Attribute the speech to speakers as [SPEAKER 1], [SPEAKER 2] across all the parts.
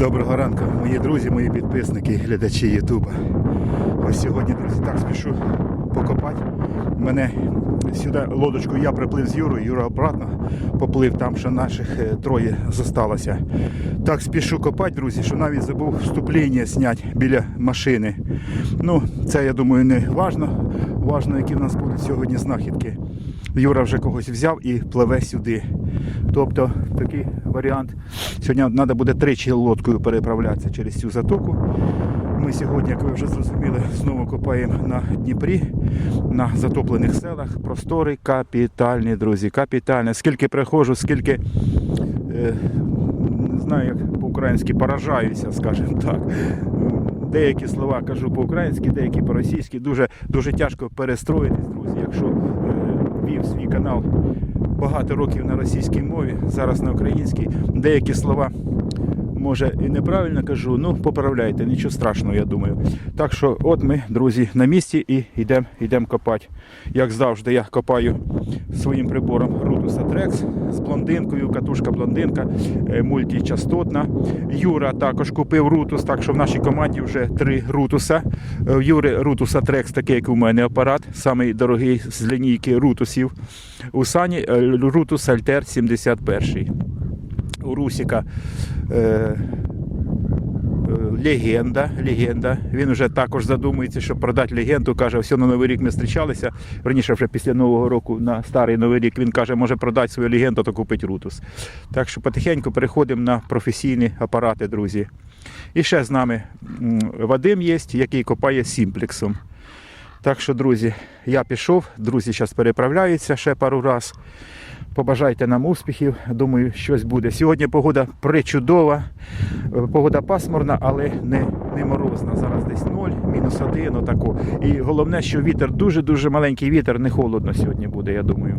[SPEAKER 1] Доброго ранку, мої друзі, мої підписники, глядачі Ютуба. Ось сьогодні, друзі, так спішу покопати. Мене сюди лодочкою я приплив з Юрою, Юра обратно поплив там, що наших е, троє зосталося. Так спішу копати, друзі, що навіть забув вступлення зняти біля машини. Ну, це я думаю не важно. Важно, які в нас будуть сьогодні знахідки. Юра вже когось взяв і пливе сюди. Тобто такий варіант. Сьогодні треба буде тричі лодкою переправлятися через цю затоку. Ми сьогодні, як ви вже зрозуміли, знову копаємо на Дніпрі, на затоплених селах. Простори капітальні, друзі, капітальні. Скільки приходжу, скільки е, не знаю, як по-українськи поражаюся, скажімо так. Деякі слова кажу по-українськи, деякі по-російськи. Дуже, дуже тяжко перестроїтись, друзі. Якщо е, вів свій канал багато років на російській мові, зараз на українській, деякі слова. Може і неправильно кажу, ну поправляйте, нічого страшного, я думаю. Так що, от ми, друзі, на місці і йдемо йдем копати. Як завжди, я копаю своїм прибором Rutus Atrex з блондинкою, катушка блондинка, е, мультичастотна. Юра також купив Rutus, так що в нашій команді вже три Рутуса. Е, Юри Rutus Atrex, такий, як у мене апарат, самий дорогий з лінійки Рутусів. У Сані Rutus Alter 71 у Русіка е, е, легенда. легенда. Він вже також задумується, щоб продати легенду. Каже, все на Новий рік ми зустрічалися. Верніше, вже після Нового року на старий Новий рік він каже, може продати свою легенду, то купить Рутус. Так що потихеньку переходимо на професійні апарати, друзі. І ще з нами Вадим є, який копає сімплексом. Так що, друзі, я пішов, друзі зараз переправляються ще пару разів. Побажайте нам успіхів. Думаю, щось буде. Сьогодні погода причудова. Е, Погода пасмурна, але не, не морозна. Зараз десь 0, мінус 1, отако. І головне, що вітер дуже-дуже маленький вітер, не холодно сьогодні буде, я думаю.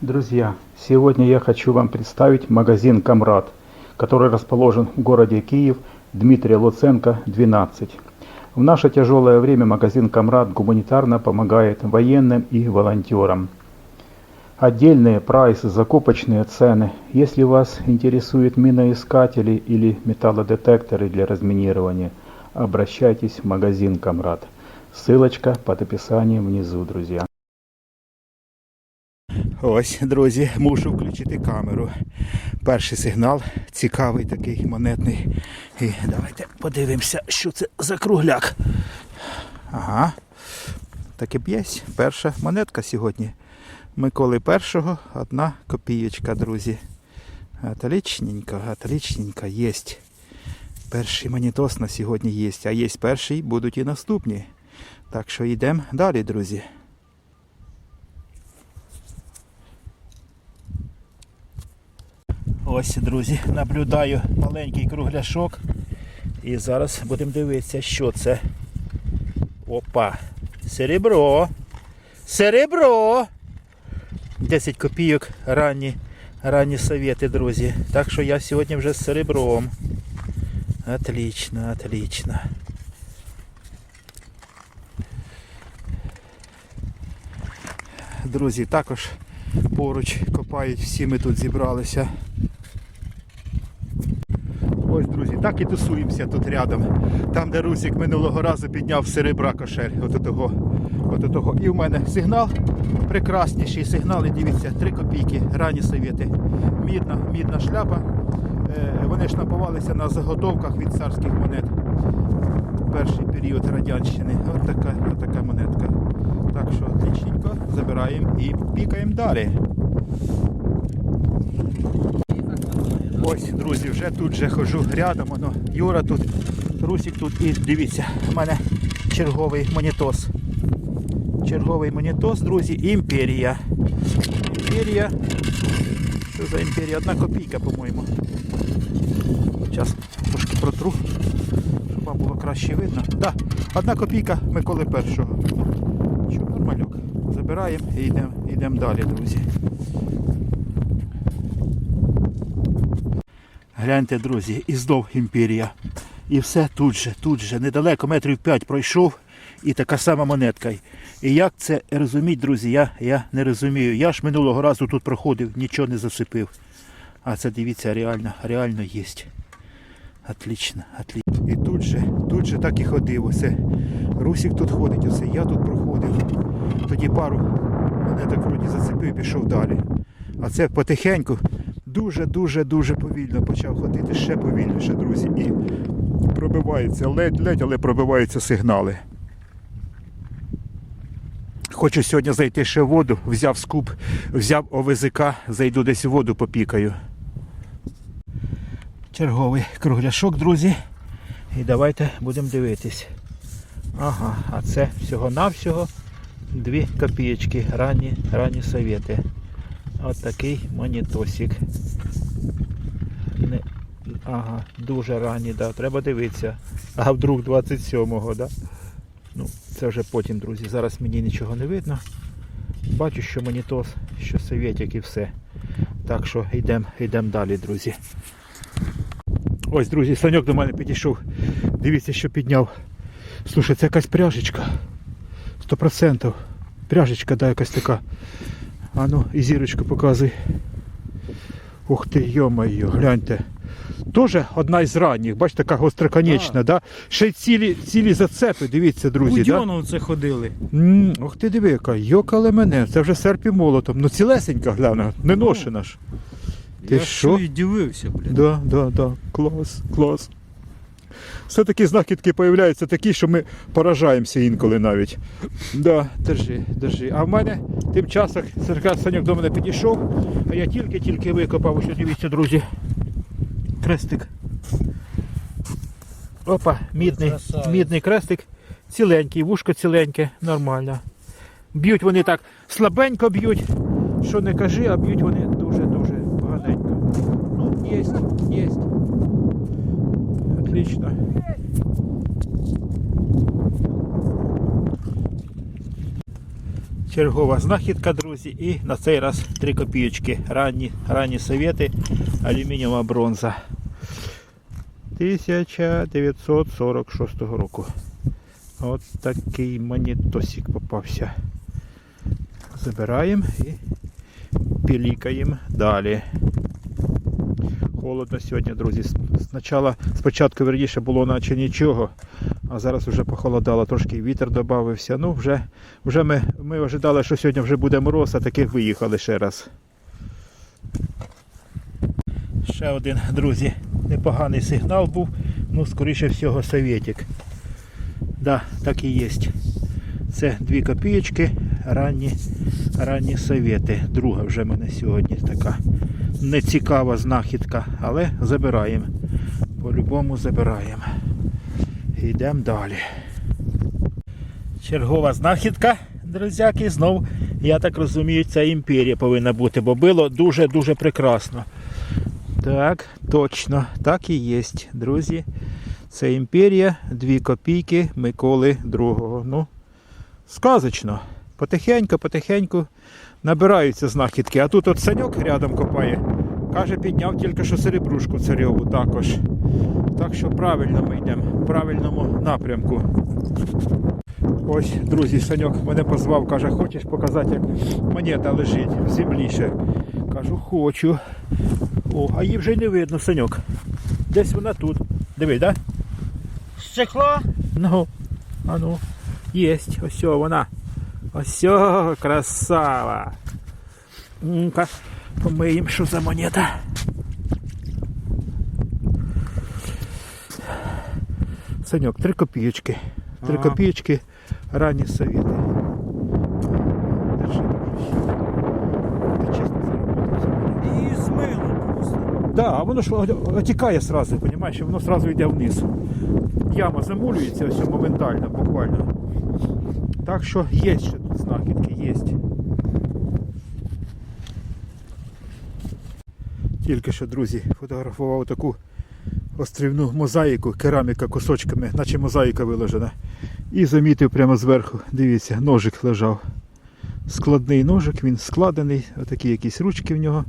[SPEAKER 1] Друзья, сегодня я хочу вам представить магазин «Камрад», который расположен в городе Киев, Дмитрия Луценко, 12. В наше тяжелое время магазин «Камрад» гуманитарно помогает военным и волонтерам. Отдельные прайсы, закупочные цены. Если вас интересуют миноискатели или металлодетекторы для разминирования, обращайтесь в магазин «Камрад». Ссылочка под описанием внизу, друзья. Ось, друзі, мушу включити камеру. Перший сигнал цікавий такий монетний. І давайте подивимося, що це за кругляк. Ага. Так і є. Перша монетка сьогодні. Миколи першого одна копієчка, друзі. Отличненько, отличненько, єсть. Перший монітос на сьогодні є. А є перший, будуть і наступні. Так що йдемо далі, друзі. Ось, друзі, наблюдаю маленький кругляшок. І зараз будемо дивитися, що це. Опа! Серебро! Серебро! 10 копійок ранні, ранні совєти, друзі. Так що я сьогодні вже з серебром. Отлично, отлично. Друзі, також поруч копають, всі ми тут зібралися. Ось, друзі, так і тусуємося тут рядом. Там, де Русик минулого разу підняв серебра кошель. От того. От того. І в мене сигнал, прекрасніший сигнал. Дивіться, 3 копійки, ранні совєти. Мідна, мідна шляпа. Е, вони ж напувалися на заготовках від царських монет. Перший період радянщини. От така, от така монетка. Так що отличненько, забираємо і пікаємо далі. Ось, друзі, вже тут же хожу рядом. Воно, Юра тут, Русик тут і дивіться, у мене черговий монітос. Черговий монітос, друзі, імперія. Імперія. Що за імперія? Одна копійка, по-моєму. Зараз трошки протру, щоб вам було краще видно. Так, да, одна копійка Миколи першого. Що, нормальок. Забираємо і йдемо йдем далі, друзі. Гляньте, друзі, і знов імперія. І все тут же, тут же, недалеко, метрів 5 пройшов і така сама монетка. І як це розуміти, друзі, я, я не розумію. Я ж минулого разу тут проходив, нічого не засипив. А це дивіться, реально, реально є. Отлично, отлично. І тут же, тут же так і ходив. Оце. Русик тут ходить, оце я тут проходив. Тоді пару мене так вроді зацепив пішов далі. А це потихеньку, дуже-дуже дуже повільно почав ходити, ще повільніше, друзі. І пробивається, ледь-ледь, але пробиваються сигнали. Хочу сьогодні зайти ще в воду, взяв скуп, взяв ОВЗК, зайду десь в воду попікаю. Черговий кругляшок, друзі. І давайте будемо дивитись. Ага, а це всього-навсього 2 копієчки, ранні, ранні совєти. От такий монітосик. Не... Ага, дуже ранні, да. треба дивитися. А вдруг 27-го, да? Ну, це вже потім, друзі. Зараз мені нічого не видно. Бачу, що монітос, що совєтик і все. Так що йдемо йдем далі, друзі. Ось, друзі, Саньок до мене підійшов. Дивіться, що підняв. Слушай, це якась пряжечка. Сто процентів. Пряжечка, да, якась така. А ну, і зірочку показуй. Ух ти, йо-моє, гляньте. Тоже одна із ранніх, бачите, така гостроконечна, да? Ще й цілі, цілі зацепи, дивіться, друзі. Да?
[SPEAKER 2] Будьону це ходили.
[SPEAKER 1] М, Ох ти диви, яка, йокале мене, це вже серп і молотом. Ну цілесенька, гляне, не ношена ж. Ти
[SPEAKER 2] Я
[SPEAKER 1] що?
[SPEAKER 2] і дивився, блін.
[SPEAKER 1] Да, да, да. Клас, клас. Все-таки знахідки появляються такі, що ми поражаємося інколи навіть. Да, держи, держи. А в мене тим часом Сергій Санюк до мене підійшов, а я тільки-тільки викопав, ось дивіться, друзі. Крестик. Опа, мідний,
[SPEAKER 2] красавець.
[SPEAKER 1] мідний крестик. Ціленький, вушко ціленьке, нормально. Б'ють вони так слабенько б'ють. Що не кажи, а б'ють вони дуже-дуже поганенько. Ну, єсть. Отлично. Чергова знахідка, друзі, і на цей раз 3 копійочки. Ранні, ранні совєти, алюмінієва бронза. 1946 року. От такий монітосик попався. Забираємо і пілікаємо далі. Холодно сьогодні, друзі. Спочатку, спочатку верніше було наче нічого, а зараз вже похолодало, трошки вітер додався. Ну, вже, вже ми, ми ожидали, що сьогодні вже буде мороз, а таки виїхали ще раз. Ще один, друзі, непоганий сигнал був. Ну, скоріше всього, совєтик. Да, так і є. Це 2 копійочки, ранні, ранні совєти. Друга вже в мене сьогодні така нецікава знахідка, але забираємо. По-любому забираємо. Йдемо далі. Чергова знахідка, друзяки, знов, я так розумію, ця імперія повинна бути, бо було дуже-дуже прекрасно. Так, точно, так і є, друзі. Це імперія, 2 копійки Миколи II. Ну, сказочно. Потихеньку, потихеньку набираються знахідки. А тут от саньок рядом копає. Каже, підняв тільки що серебрушку царьову також. Так що правильно ми йдемо, в правильному напрямку. Ось, друзі, Саньок мене позвав, каже, хочеш показати, як монета лежить в землі ще. Кажу, хочу. О, а її вже й не видно, Саньок. Десь вона тут. Диви, так? Да?
[SPEAKER 2] Стекло?
[SPEAKER 1] Ну, а ну, єсть, ось вона. Ось о, красава. Ну-ка, помиємо, що за монета. Саньок, три копійочки. Три
[SPEAKER 2] Ага.
[SPEAKER 1] копійочки, ранні совєти. Держи, дружище. Ти чесно заработав сьогодні.
[SPEAKER 2] І змило просто.
[SPEAKER 1] Да, а воно ж отікає сразу, розумієш, воно сразу йде вниз. Яма замулюється все моментально, буквально. Так що є ще тут знахідки, є. Тільки що, друзі, фотографував таку острівну мозаїку, кераміка кусочками, наче мозаїка виложена. І замітив прямо зверху, дивіться, ножик лежав. Складний ножик, він складений, отакі якісь ручки в нього.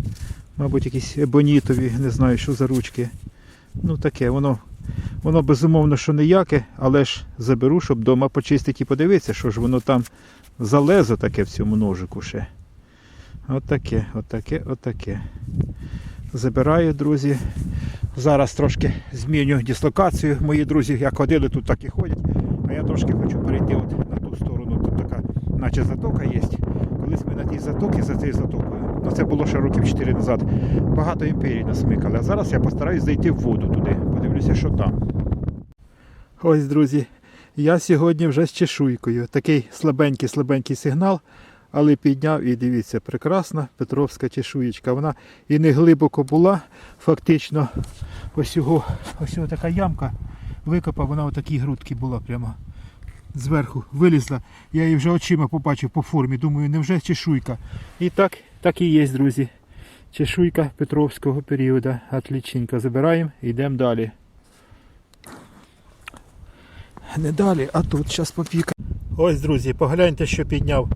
[SPEAKER 1] Мабуть, якісь ебонітові, не знаю, що за ручки. Ну таке, воно Воно безумовно, що ніяке, але ж заберу, щоб вдома почистити і подивитися, що ж воно там залезо таке в цьому ножику ще. Отаке, отаке, отаке. Забираю, друзі. Зараз трошки зміню дислокацію. Мої друзі, як ходили, тут так і ходять. А я трошки хочу перейти от на ту сторону. Тут така, наче затока є. Колись ми на тій затоці за цією затокою. Ну це було ще років 4 назад. Багато імперій насмикали. А зараз я постараюсь зайти в воду туди. Подивлюся, що там. Ось, друзі, я сьогодні вже з чешуйкою. Такий слабенький, слабенький сигнал, але підняв і дивіться, прекрасна Петровська чешуєчка. Вона і не глибоко була, фактично. Ось його, ось його така ямка викопав, вона отакій грудки була прямо. Зверху вилізла. Я її вже очима побачив по формі. Думаю, невже чешуйка. І так, так і є, друзі. Чешуйка Петровського періоду. Отлічненько. Забираємо і йдемо далі. Не далі, а тут зараз попіка. Ось, друзі, погляньте, що підняв.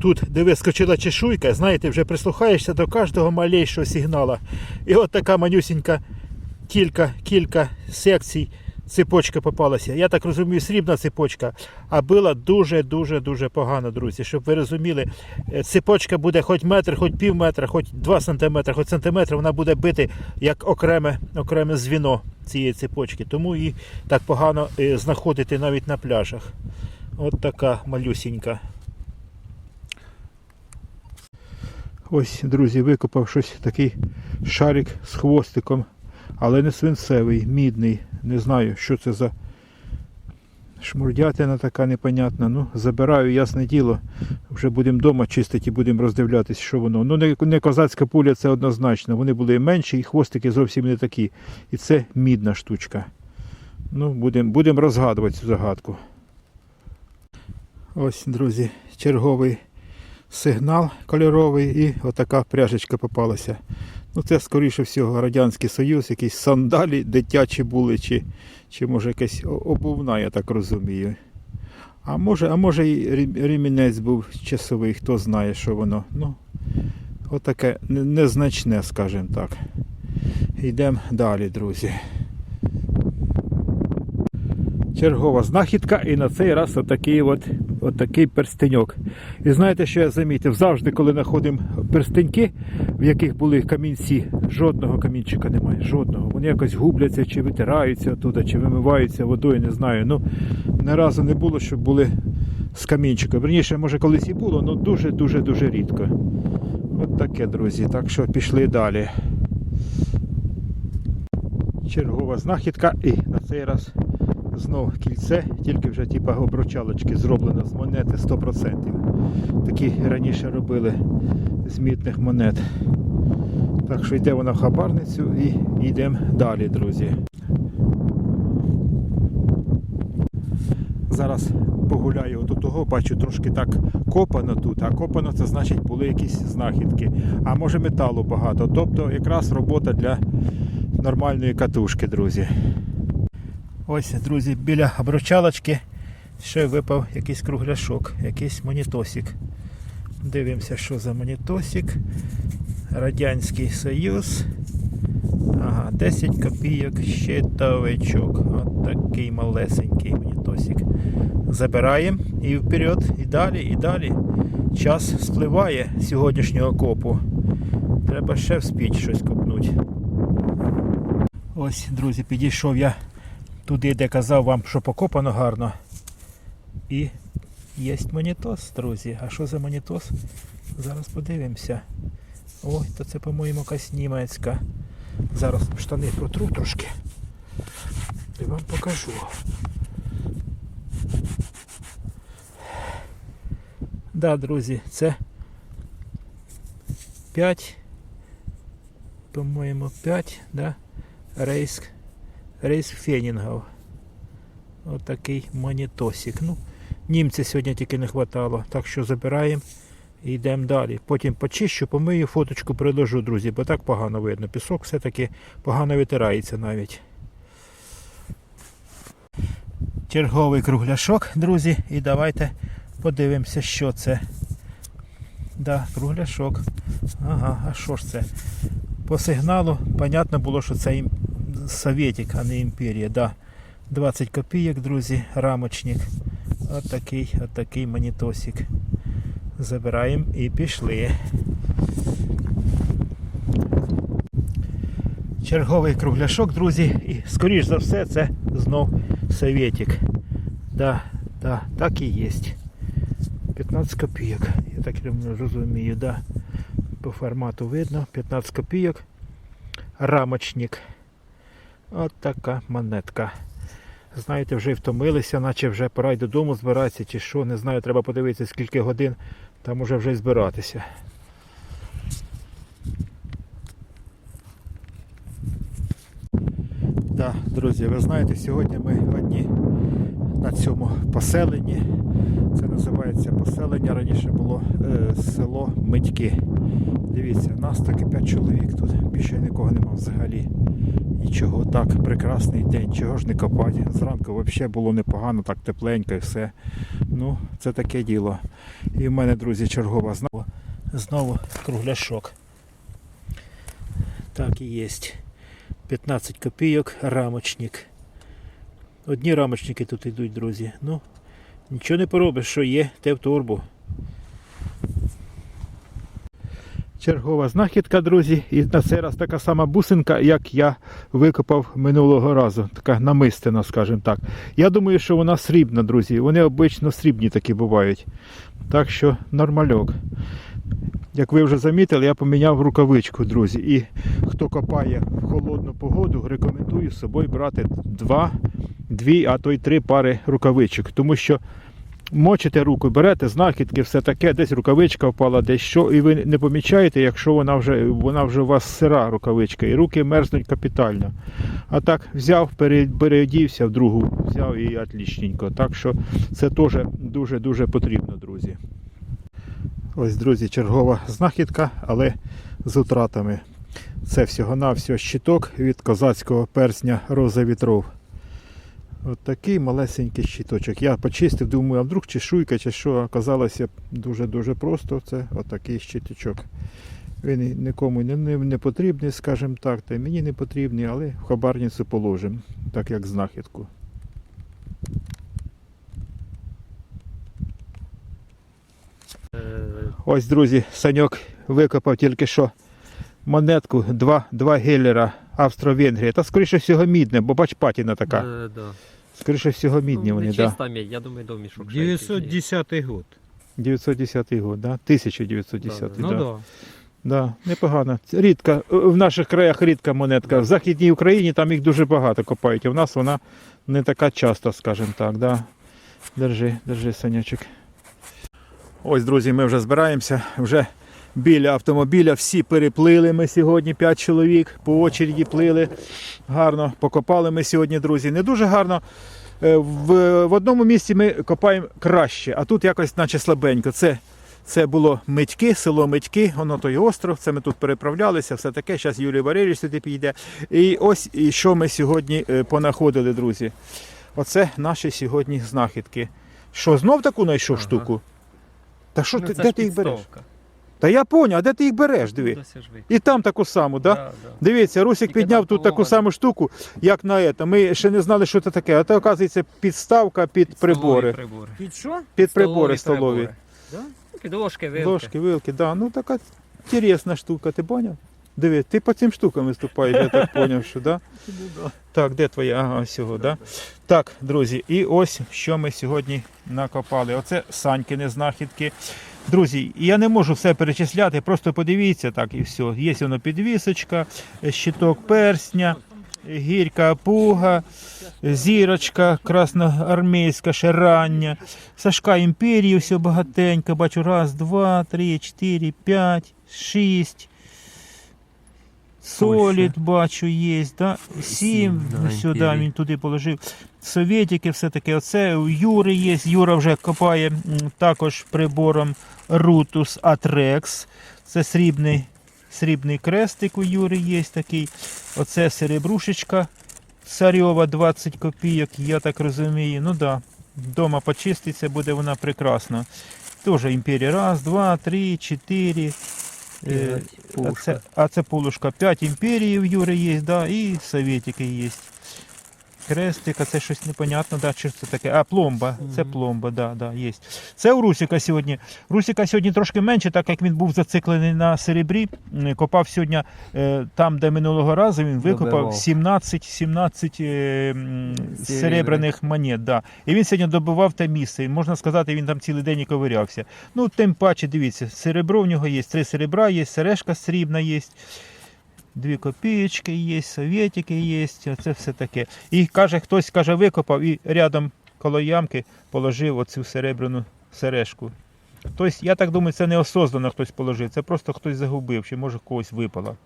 [SPEAKER 1] Тут, де вискочила чешуйка, знаєте, вже прислухаєшся до кожного малейшого сигнала. І от така манюсінька кілька, кілька секцій цепочка попалася. Я так розумію, срібна цепочка, а била дуже-дуже дуже погано, друзі. Щоб ви розуміли, е, цепочка буде хоч метр, хоч пів метра, хоч два сантиметри, хоч сантиметр, вона буде бити як окреме, окреме звіно цієї цепочки. Тому і так погано е, знаходити навіть на пляжах. От така малюсінька. Ось, друзі, викопав щось такий шарик з хвостиком, але не свинцевий, мідний. Не знаю, що це за шмурдятина така непонятна. Ну, забираю, ясне діло. Вже будемо вдома чистити і будемо роздивлятися, що воно. Ну, не, не козацька пуля, це однозначно. Вони були менші і хвостики зовсім не такі. І це мідна штучка. Ну, будемо будем розгадувати цю загадку. Ось, друзі, черговий сигнал кольоровий і отака пряжечка попалася. Ну це, скоріше всього, Радянський Союз, якісь сандалі дитячі були, чи, чи може якась обувна, я так розумію. А може, а може і рімінець був часовий, хто знає, що воно. Ну, отаке не- незначне, скажімо так. Йдемо далі, друзі. Чергова знахідка, і на цей раз отакий от, отакий перстеньок. І знаєте, що я замітив? Завжди, коли знаходимо перстеньки, в яких були камінці, жодного камінчика немає. Жодного. Вони якось губляться, чи витираються оттуда, чи вимиваються водою, не знаю. Ну, не разу не було, щоб були з камінчика. Верніше, може, колись і було, але дуже-дуже дуже рідко. От таке, друзі. Так що пішли далі. Чергова знахідка і на цей раз знов кільце, тільки вже типа обручалочки зроблено з монети 100%. Такі раніше робили з мідних монет. Так що йде вона в хабарницю і йдемо далі, друзі. Зараз погуляю от того, бачу трошки так копано тут, а копано це значить були якісь знахідки. А може металу багато. Тобто якраз робота для нормальної катушки, друзі. Ось, друзі, біля обручалочки ще випав якийсь кругляшок, якийсь монітосик. Дивимося, що за монітосик. Радянський Союз. Ага, 10 копійок щитовичок. От такий малесенький монітосик. Забираємо і вперед, і далі, і далі. Час спливає сьогоднішнього копу. Треба ще вспіть щось копнути. Ось, друзі, підійшов я туди, де казав вам, що покопано гарно. І є монітос, друзі. А що за монітос? Зараз подивимося. Ой, то це, по-моєму, якась німецька. Зараз штани протру трошки. І вам покажу. Да, друзі, це 5, по-моєму, 5, да? Рейс, рейс Фенінгов. Отакий монітосик. Ну, німця сьогодні тільки не вистачало, так що забираємо і йдемо далі. Потім почищу, помию, фоточку приложу, друзі, бо так погано видно. Пісок все-таки погано витирається навіть. Черговий кругляшок, друзі, і давайте подивимося, що це. Да, кругляшок. Ага, а що ж це? По сигналу, понятно було, що це Советик, а не імперія. Да. 20 копійок, друзі, рамочник. От такий, от такий монітосик. Забираємо і пішли. Черговий кругляшок, друзі, і скоріш за все це знов советик. Да, да, так і є. 15 копійок. Я так розумію, да. По формату видно. 15 копійок. Рамочник. От така монетка. Знаєте, вже втомилися, наче вже пора й додому збиратися чи що. Не знаю, треба подивитися скільки годин там уже вже збиратися. Так, друзі, ви знаєте, сьогодні ми одні на цьому поселенні. Це називається поселення. Раніше було е, село Митьки. Дивіться, нас таки 5 чоловік тут. Більше нікого нема взагалі. І чого так, прекрасний день, чого ж не копати. Зранку взагалі було непогано, так тепленько і все. Ну, це таке діло. І в мене, друзі, чергова знову, знову кругляшок. Так і є. 15 копійок рамочник. Одні рамочники тут йдуть, друзі. Ну, нічого не поробиш, що є, те в турбу. Чергова знахідка, друзі, і на цей раз така сама бусинка, як я викопав минулого разу. Така намистина, скажімо так. Я думаю, що вона срібна, друзі. Вони обично срібні такі бувають. Так що нормальок. Як ви вже замітили, я поміняв рукавичку, друзі. І хто копає в холодну погоду, рекомендую з собою брати два, дві, а то й три пари рукавичок. Тому що мочите руку, берете знахідки, все таке, десь рукавичка впала, десь що, і ви не помічаєте, якщо вона вже, вона вже у вас сира рукавичка, і руки мерзнуть капітально. А так взяв, переодівся в другу, взяв і отлічненько. Так що це теж дуже-дуже потрібно, друзі. Ось, друзі, чергова знахідка, але з утратами. Це всього-навсього щиток від козацького персня Роза вітров. От такий малесенький щиточок. Я почистив, думаю, а вдруг чи шуйка, чи що, оказалося дуже-дуже просто. Це отакий щиточок. Він нікому не, не, потрібний, скажімо так, та й мені не потрібний, але в хабарницю положимо, так як знахідку. Ось, друзі, Саньок викопав тільки що монетку, два, два геллера Австро-Венгрія. Та скоріше всього мідне, бо бач патіна така.
[SPEAKER 3] Е, да.
[SPEAKER 1] Скоріше всього мідні
[SPEAKER 3] ну,
[SPEAKER 1] вони,
[SPEAKER 3] не
[SPEAKER 1] да.
[SPEAKER 3] чиста медь, я думаю, домішок. ще якийсь є.
[SPEAKER 2] 910 год.
[SPEAKER 1] 910 год, да? 1910,
[SPEAKER 3] Да,
[SPEAKER 1] да.
[SPEAKER 3] да.
[SPEAKER 2] Ну да.
[SPEAKER 1] Да, непогано. Це Рідка, в наших краях рідка монетка. В Західній Україні там їх дуже багато копають, а в нас вона не така часто, скажімо так. Да. Держи, держи, санячок. Ось, друзі, ми вже збираємося. Вже біля автомобіля всі переплили ми сьогодні, 5 чоловік, по очереді плили. Гарно покопали ми сьогодні, друзі. Не дуже гарно. Е, В, в одному місці ми копаємо краще, а тут якось наче слабенько. Це це було Митьки, село Митьки, воно той остров. Це ми тут переправлялися, все таке. Зараз Юрій Валерійович сюди підійде. І ось і що ми сьогодні е, понаходили, друзі. Оце наші сьогодні знахідки. Що, знов таку знайшов
[SPEAKER 3] Ага.
[SPEAKER 1] штуку? Та що
[SPEAKER 3] Ну,
[SPEAKER 1] ти, де ти їх береш? Та я поняв, а де ти їх береш? Диви.
[SPEAKER 3] Ну, ж ви.
[SPEAKER 1] І там таку саму, так? Да?
[SPEAKER 3] Да, да.
[SPEAKER 1] Дивіться, Русик
[SPEAKER 3] Тільки
[SPEAKER 1] підняв
[SPEAKER 3] там
[SPEAKER 1] тут таку саму штуку, як на це. Ми ще не знали, що це таке. А це, оказується, підставка під
[SPEAKER 3] Столові
[SPEAKER 1] прибори.
[SPEAKER 3] прибори.
[SPEAKER 2] Під що?
[SPEAKER 1] Під прибори столові.
[SPEAKER 2] Да?
[SPEAKER 3] Ложки, вилки.
[SPEAKER 1] Ложки, вилки, да. Ну така інтересна штука, ти поняв? Диви, ти по цим штукам виступаєш, я так поняв, що да? Так, де твоя? Ага, ось цього, да? Так, друзі, і ось що ми сьогодні накопали. Оце Санькини знахідки. Друзі, я не можу все перечисляти, просто подивіться так і все. Є воно підвісочка, щиток персня, гірка пуга, зірочка красноармійська, ще Сашка імперії, все багатенько. Бачу, раз, два, три, чотири, п'ять, шість. Солід бачу, є, да? сім,
[SPEAKER 3] да,
[SPEAKER 1] сюди
[SPEAKER 3] імперії.
[SPEAKER 1] він туди положив. Совєтики, все таке. Оце у Юри є. Юра вже копає також прибором Rutus Atrex. Це срібний, срібний крестик у Юри є такий. Оце серебрушечка. Царьова 20 копійок, я так розумію. Ну да, вдома почиститься, буде вона прекрасна. Тоже імперія. Раз, два, три, чотири, Е, а, це, а це полушка 5 імперії в Юри є, да, і совєтики є. Крестик, а це щось непонятно, да, чи це таке. А, пломба. Це пломба, да, да, є. Це у Русіка сьогодні. Русіка сьогодні трошки менше, так як він був зациклений на серебрі. Копав сьогодні е, там, де минулого разу він викопав 17, 17 е,
[SPEAKER 3] Серебряних.
[SPEAKER 1] серебряних монет. Да. І він сьогодні добивав те місце. І можна сказати, він там цілий день і ковирявся. Ну, тим паче, дивіться, серебро в нього є, три серебра є, сережка срібна є. Дві копієчки є, совєтики є, це все таке. І каже, хтось каже, викопав і рядом коло ямки положив оцю серебряну сережку. Тобто, я так думаю, це неосознано хтось положив, це просто хтось загубив, чи може когось випало.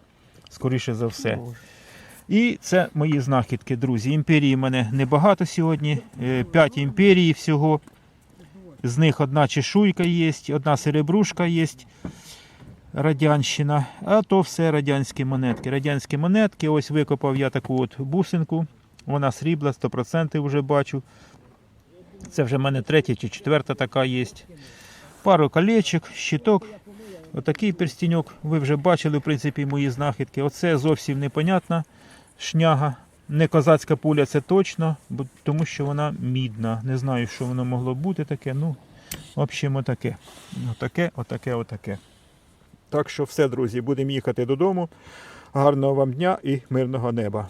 [SPEAKER 1] Скоріше за все. І це мої знахідки, друзі. Імперії в мене небагато сьогодні. е, П'ять імперій всього. З них одна чешуйка є, одна серебрушка є. Радянщина, а то все радянські монетки. Радянські монетки, ось викопав я таку от бусинку. Вона срібла, 100% вже бачу. Це вже в мене третя чи четверта така є. Пару колечок, щиток. Отакий перстіньок. Ви вже бачили, в принципі, мої знахідки. Оце зовсім непонятна шняга. Не козацька пуля, це точно, бо- тому що вона мідна. Не знаю, що воно могло бути таке. Ну, в общем, отаке. Отаке, отаке, отаке. Так що все, друзі, будемо їхати додому. Гарного вам дня і мирного неба.